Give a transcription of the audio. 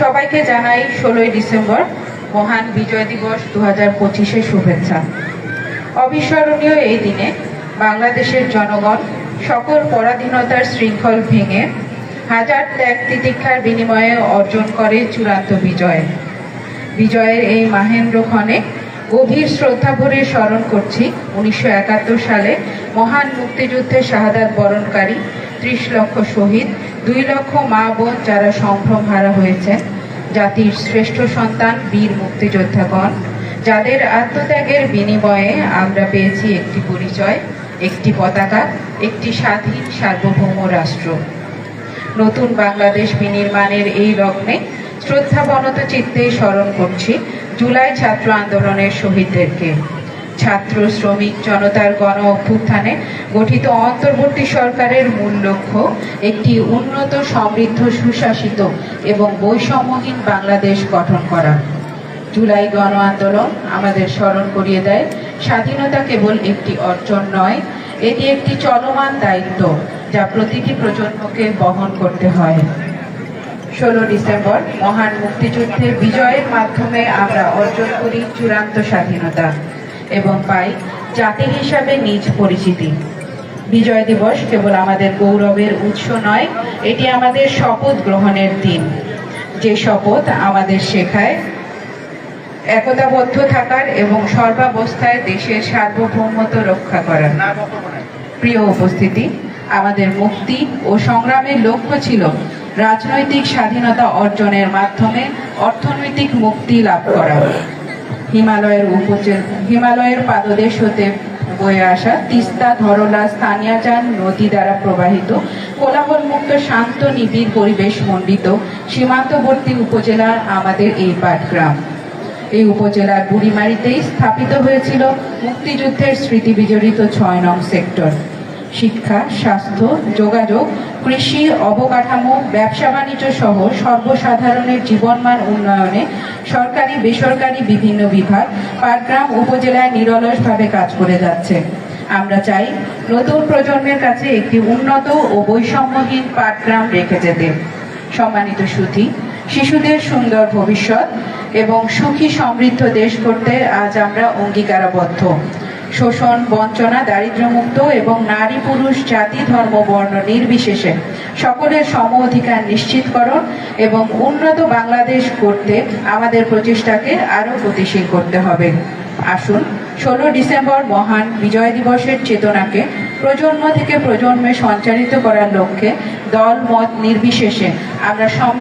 সবাইকে জানাই ষোলোই ডিসেম্বর মহান বিজয় দিবস দু হাজার পঁচিশের শুভেচ্ছা। অবিস্মরণীয় এই দিনে বাংলাদেশের জনগণ সকল পরাধীনতার শৃঙ্খল ভেঙে হাজার ত্যাগ তিতিক্ষার বিনিময়ে অর্জন করে চূড়ান্ত বিজয়। বিজয়ের এই মাহেন্দ্র ক্ষণে গভীর শ্রদ্ধা ভরে স্মরণ করছি উনিশশো একাত্তর সালে মহান মুক্তিযুদ্ধে শাহাদাত বরণকারী ত্রিশ লক্ষ শহীদ দুই লক্ষ মা বোন যারা সম্ভ্রম হারা হয়েছেন, জাতির শ্রেষ্ঠ সন্তান, বীর মুক্তিযোদ্ধাগণ, যাদের আত্মত্যাগের বিনিময়ে আমরা পেয়েছি একটি পরিচয়, একটি পতাকা, একটি স্বাধীন সার্বভৌম রাষ্ট্র। নতুন বাংলাদেশ বিনির্মাণের এই লগ্নে শ্রদ্ধাবনত চিত্তে স্মরণ করছি জুলাই ছাত্র আন্দোলনের শহীদদেরকে। ছাত্র শ্রমিক জনতার গণ অভ্যুত্থানে গঠিত অন্তর্বর্তী সরকারের মূল লক্ষ্য একটি উন্নত, সমৃদ্ধ, সুশাসিত এবং বৈষম্যহীন বাংলাদেশ গঠন করা। জুলাই গণ আন্দোলন আমাদের স্মরণ করিয়ে দেয়, স্বাধীনতা কেবল একটি অর্জন নয়, এটি একটি চলমান দায়িত্ব যা প্রতিটি প্রজন্মকে বহন করতে হয়। ষোলো ডিসেম্বর মহান মুক্তিযুদ্ধের বিজয়ের মাধ্যমে আমরা অর্জন করি চূড়ান্ত স্বাধীনতা। এবং পাই জাতি হিসাবে নিজ পরিচিতি। বিজয় দিবস কেবল আমাদের গৌরবের উৎস নয়, এটি আমাদের শপথ গ্রহণের দিন। যে শপথ আমাদের শেখায় একতাবদ্ধ থাকার এবং সর্বাবস্থায় দেশের সার্বভৌমত্ব রক্ষা করার। প্রিয় উপস্থিতি, আমাদের মুক্তি ও সংগ্রামের লক্ষ্য ছিল রাজনৈতিক স্বাধীনতা অর্জনের মাধ্যমে অর্থনৈতিক মুক্তি লাভ করা। হিমালয়ের উপজেলা হিমালয়ের পাদদেশ হতে বয়ে আসা তিস্তা, ধরলা, স্থানীয়াচান নদী দ্বারা প্রবাহিত কোলাহলমুক্ত, শান্ত, নিবিড় পরিবেশ মণ্ডিত সীমান্তবর্তী উপজেলার আমাদের এই পাটগ্রাম। এই উপজেলার বুড়িমারিতেই স্থাপিত হয়েছিল মুক্তিযুদ্ধের স্মৃতি বিজড়িত ছয় নং সেক্টর। শিক্ষা, স্বাস্থ্য, যোগাযোগ, কৃষি, অবকাঠামো, ব্যবসা বাণিজ্য সহ সর্বসাধারণের জীবনমান উন্নয়নে সরকারি, বেসরকারি বিভিন্ন বিভাগ পাটগ্রাম উপজেলায় নিরলসভাবে কাজ করে যাচ্ছে। আমরা চাই নতুন প্রজন্মের কাছে একটি উন্নত ও বৈষম্যহীন পাটগ্রাম রেখে যেতে। সম্মানিত সুধী, শিশুদের সুন্দর ভবিষ্যৎ এবং সুখী সমৃদ্ধ দেশ করতে আজ আমরা অঙ্গীকারাবদ্ধ। শোষণ, বঞ্চনা, দারিদ্র্যমুক্ত এবং নারী পুরুষ, জাতি, ধর্ম, বর্ণ নির্বিশেষে সকলের সম অধিকার নিশ্চিতকরণ এবং উন্নত বাংলাদেশ করতে আমাদের প্রচেষ্টাকে আরও গতিশীল করতে হবে। আসুন, ষোলো ডিসেম্বর মহান বিজয় দিবসের চেতনাকে প্রজন্ম থেকে প্রজন্মে সঞ্চারিত করার লক্ষ্যে দল, মত নির্বিশেষে আমরা